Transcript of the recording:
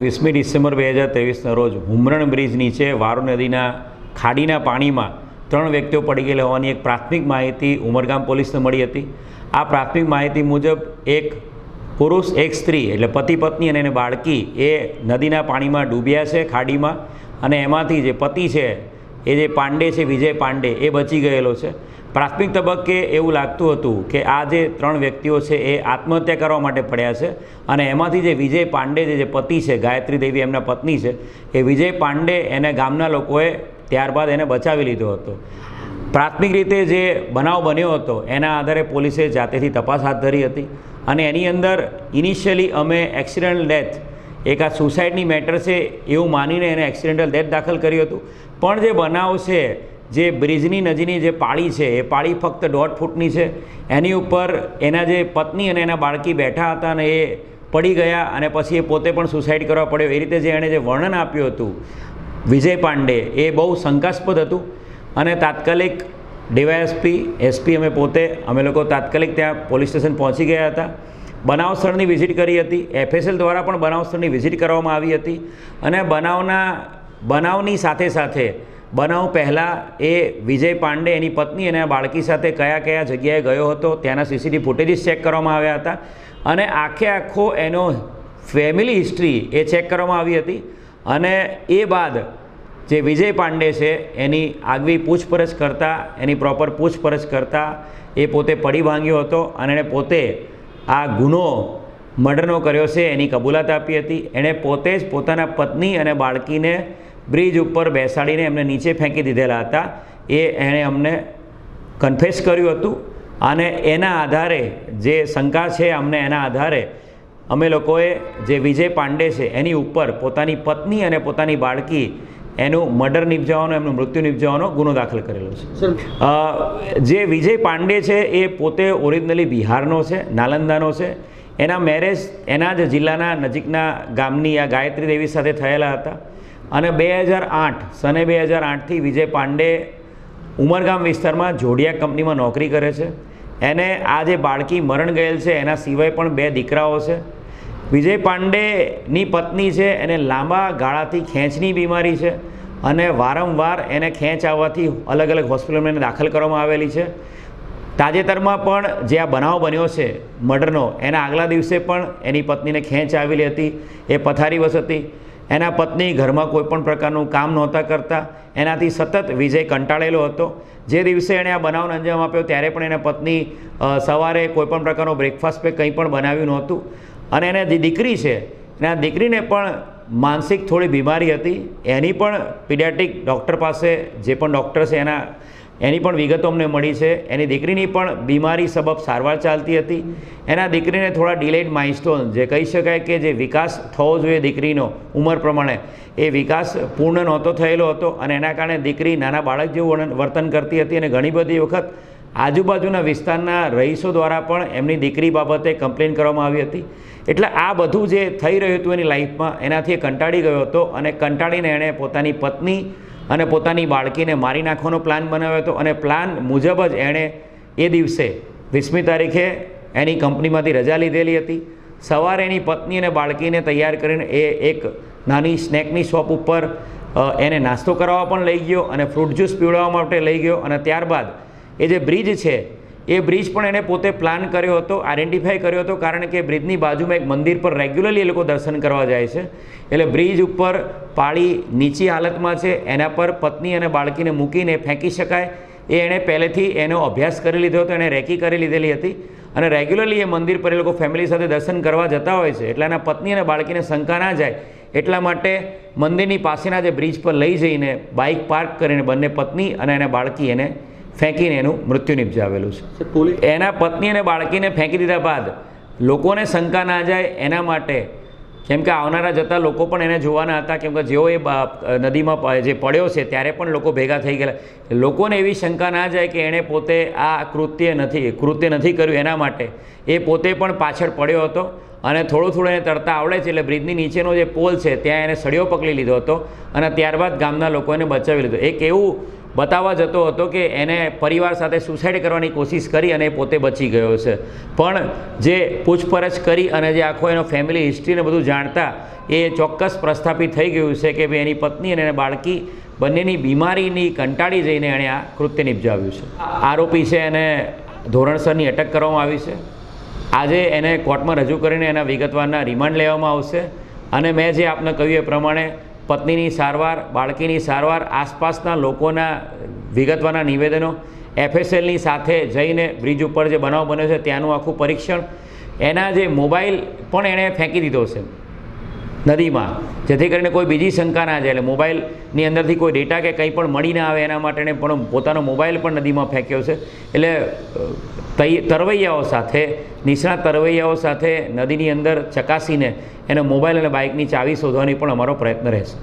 વીસમી ડિસેમ્બર બે હજાર ત્રેવીસના રોજ હુમરણ બ્રિજ નીચે વારો નદીના ખાડીના પાણીમાં ત્રણ વ્યક્તિઓ પડી ગયેલા હોવાની એક પ્રાથમિક માહિતી ઉમરગામ પોલીસને મળી હતી. આ પ્રાથમિક માહિતી મુજબ એક પુરુષ, એક સ્ત્રી એટલે પતિ પત્ની અને એને બાળકી એ નદીના પાણીમાં ડૂબ્યા છે ખાડીમાં અને એમાંથી જે પતિ છે, એ જે પાંડે છે, વિજય પાંડે, એ બચી ગયેલો છે. પ્રાથમિક તબક્કે એવું લાગતું હતું કે આ જે ત્રણ વ્યક્તિઓ છે એ આત્મહત્યા કરવા માટે પડ્યા છે અને એમાંથી જે વિજય પાંડે જે પતિ છે, ગાયત્રી દેવી એમના પત્ની છે, એ વિજય પાંડે એને ગામના લોકોએ ત્યારબાદ એને બચાવી લીધો હતો. પ્રાથમિક રીતે જે બનાવ બન્યો હતો, એના આધારે પોલીસે જાતેથી તપાસ હાથ ધરી હતી અને એની અંદર ઇનિશિયલી અમે એક્સિડન્ટ ડેથ એક આ સુસાઇડની મેટર છે એવું માનીને એને એક્સિડેન્ટલ ડેથ દાખલ કર્યું હતું. પણ જે બનાવ છે જે બ્રિજની નજીની જે પાળી છે, એ પાળી ફક્ત દોઢ ફૂટની છે. એની ઉપર એના જે પત્ની અને એના બાળકી બેઠા હતા અને એ પડી ગયા અને પછી એ પોતે પણ સુસાઇડ કરવા પડ્યો. એ રીતે જે એણે જે વર્ણન આપ્યું હતું વિજય પાંડે, એ બહુ શંકાસ્પદ હતું. અને તાત્કાલિક ડીવાયએસપી, એસપી અમે પોતે, અમે લોકો તાત્કાલિક ત્યાં પોલીસ સ્ટેશન પહોંચી ગયા હતા. બનાવ સ્થળની વિઝિટ કરી હતી. એફએસએલ દ્વારા પણ બનાવ સ્થળની વિઝિટ કરવામાં આવી હતી. અને બનાવના, બનાવની સાથે સાથે બનાવ પહેલાં એ વિજય પાંડે, એની પત્ની અને બાળકી સાથે કયા કયા જગ્યાએ ગયો હતો, ત્યાંના સીસીટીવી ફૂટેજીસ ચેક કરવામાં આવ્યા હતા. અને આખે આખો એનો ફેમિલી હિસ્ટ્રી એ ચેક કરવામાં આવી હતી. અને એ બાદ જે વિજય પાંડે છે, એની આગવી પૂછપરછ કરતાં, એની પ્રોપર પૂછપરછ કરતાં, એ પોતે પડી ભાંગ્યો હતો અને એણે પોતે આ ગુનો મર્ડરનો કર્યો છે, એની કબૂલાત આપી હતી. એણે પોતે જ પોતાના પત્ની અને બાળકીને બ્રિજ ઉપર બેસાડીને એમને નીચે ફેંકી દીધેલા હતા. એ એણે અમને કન્ફેસ કર્યું હતું અને એના આધારે જે શંકા છે અમને એના આધારે અમે લોકોએ જે વિજય પાંડે છે એની ઉપર પોતાની પત્ની અને પોતાની બાળકી એનું મર્ડર નિપજાવવાનો એમનું મૃત્યુ નિપજાવવાનો ગુનો દાખલ કરેલો છે. જે વિજય પાંડે છે એ પોતે ઓરિજિનલી બિહારનો છે નાલંદાનો છે. એના મેરેજ એના જ જિલ્લાના નજીકના ગામની આ ગાયત્રી દેવી સાથે થયેલા હતા. અને બે હજાર આઠ, સને બે હજાર આઠથી વિજય પાંડે ઉમરગામ વિસ્તારમાં જોડિયા કંપનીમાં નોકરી કરે છે. એને આ જે બાળકી મરણ ગયેલ છે, એના સિવાય પણ બે દીકરાઓ છે. વિજય પાંડેની પત્ની છે, એને લાંબા ગાળાથી ખેંચની બીમારી છે અને વારંવાર એને ખેંચ આવવાથી અલગ અલગ હોસ્પિટલમાં એને દાખલ કરવામાં આવેલી છે. તાજેતરમાં પણ જે આ બનાવ બન્યો છે, મર્ડરનો, એના આગલા દિવસે પણ એની પત્નીને ખેંચ આવેલી હતી, એ પથારીવશ હતી. એના પત્ની ઘરમાં કોઈ પણ પ્રકારનું કામ નહોતા કરતા. એનાથી સતત વિજય કંટાળેલો હતો. જે દિવસે એણે આ બનાવનો અંજામ આપ્યો ત્યારે પણ એના પત્ની સવારે કોઈ પણ પ્રકારનો બ્રેકફાસ્ટ કે કંઈ પણ બનાવ્યું નહોતું. અને એને જે દીકરી છે, એના દીકરીને પણ માનસિક થોડી બીમારી હતી. એની પણ પીડિયાટિક ડૉક્ટર પાસે, જે પણ ડૉક્ટર છે એના એની પણ વિગતો અમને મળી છે. એની દીકરીની પણ બીમારી સબબ સારવાર ચાલતી હતી. એના દીકરીને થોડા ડિલેડ માઇલસ્ટોન જે કહી શકાય કે જે વિકાસ થવો જોઈએ દીકરીનો ઉંમર પ્રમાણે. એ વિકાસ પૂર્ણ નહોતો થયેલો હતો અને એના કારણે દીકરી નાના બાળક જેવું વર્તન કરતી હતી અને ઘણી બધી વખત આજુબાજુના વિસ્તારના રહીશો દ્વારા પણ એમની દીકરી બાબતે કમ્પ્લેન કરવામાં આવી હતી. એટલે આ બધું જે થઈ રહ્યું હતું એની લાઈફમાં એનાથી કંટાળી ગયો હતો અને કંટાળીને એણે પોતાની પત્ની અને પોતાની બાળકીને મારી નાખવાનો પ્લાન બનાવ્યો હતો અને પ્લાન મુજબ જ એણે એ દિવસે વીસમી તારીખે એની કંપનીમાંથી રજા લીધેલી હતી. સવારે એની પત્ની અને બાળકીને તૈયાર કરીને એ એક નાની સ્નેકની શોપ ઉપર એને નાસ્તો કરાવવા પણ લઈ ગયો અને ફ્રૂટ જ્યુસ પીવડાવવા માટે લઈ ગયો અને ત્યારબાદ એ જે બ્રિજ છે એ બ્રિજ પણ એને પોતે પ્લાન કર્યો હતો આઈડેન્ટિફાઈ કર્યો હતો, કારણ કે બ્રિજની બાજુમાં એક મંદિર પર રેગ્યુલરલી એ લોકો દર્શન કરવા જાય છે. એટલે બ્રિજ ઉપર પાળી નીચી હાલતમાં છે, એના પર પત્ની અને બાળકીને મૂકીને ફેંકી શકાય. એ એણે પહેલેથી એનો અભ્યાસ કરી લીધો હતો, એણે રેકી કરી લીધેલી હતી. અને રેગ્યુલરલી એ મંદિર પર એ લોકો ફેમિલી સાથે દર્શન કરવા જતા હોય છે, એટલે એના પત્ની અને બાળકીને શંકા ના જાય. એટલા માટે મંદિરની પાસેના જે બ્રિજ પર લઈ જઈને બાઇક પાર્ક કરીને બંને પત્ની અને એના બાળકી એને ફેંકીને એનું મૃત્યુ નિપજાવેલું છે. એના પત્ની અને બાળકીને ફેંકી દીધા બાદ લોકોને શંકા ના જાય એના માટે. કેમ કે આવનારા જતા લોકો પણ એને જોવાના હતા કેમ કે જેઓ એ નદીમાં જે પડ્યો છે ત્યારે પણ લોકો ભેગા થઈ ગયેલા. લોકોને એવી શંકા ના જાય કે એણે પોતે આ કૃત્ય નથી કૃત્ય નથી કર્યું એના માટે. એ પોતે પણ પાછળ પડ્યો હતો અને થોડું થોડું એને તરતા આવડે છે એટલે બ્રિજની નીચેનો જે પોલ છે ત્યાં એને સળિયો પકડી લીધો હતો અને ત્યારબાદ ગામના લોકોને બચાવી લીધો. એક એવું બતાવવા જતો હતો કે એને પરિવાર સાથે સુસાઇડ કરવાની કોશિશ કરી અને પોતે બચી ગયો છે. પણ જે પૂછપરછ કરી અને જે આખો એનો ફેમિલી હિસ્ટ્રીને બધું જાણતા, એ ચોક્કસ પ્રસ્થાપિત થઈ ગયું છે કે ભાઈ એની પત્ની અને એના બાળકી બંનેની બીમારીની કંટાળી જઈને એણે આ કૃત્ય નિપજાવ્યું છે. આરોપી છે એને ધોરણસરની અટક કરવામાં આવી છે. આજે એને કોર્ટમાં રજૂ કરીને એના વિગતવારના રિમાન્ડ લેવામાં આવશે. અને મેં જે આપને કહ્યું એ પ્રમાણે પત્નીની સારવાર, બાળકીની સારવાર, આસપાસના લોકોના વિગતવાના નિવેદનો, એફએસએલની સાથે જઈને બ્રિજ ઉપર જે બનાવ બન્યો છે, ત્યાંનું આખું પરીક્ષણ. એના જે મોબાઈલ પણ એણે ફેંકી દીધો છે. નદીમાં. જેથી કરીને કોઈ બીજી શંકા ના જાય. એટલે મોબાઈલની અંદરથી કોઈ ડેટા કે કંઈ પણ મળી ના આવે એના માટે પણ પોતાનો મોબાઈલ પણ નદીમાં ફેંક્યો છે. એટલે તરવૈયાઓ સાથે, નિષ્ણાત તરવૈયાઓ સાથે નદીની અંદર ચકાસીને એનો મોબાઈલ અને બાઇકની ચાવી શોધવાની પણ અમારો પ્રયત્ન રહેશે.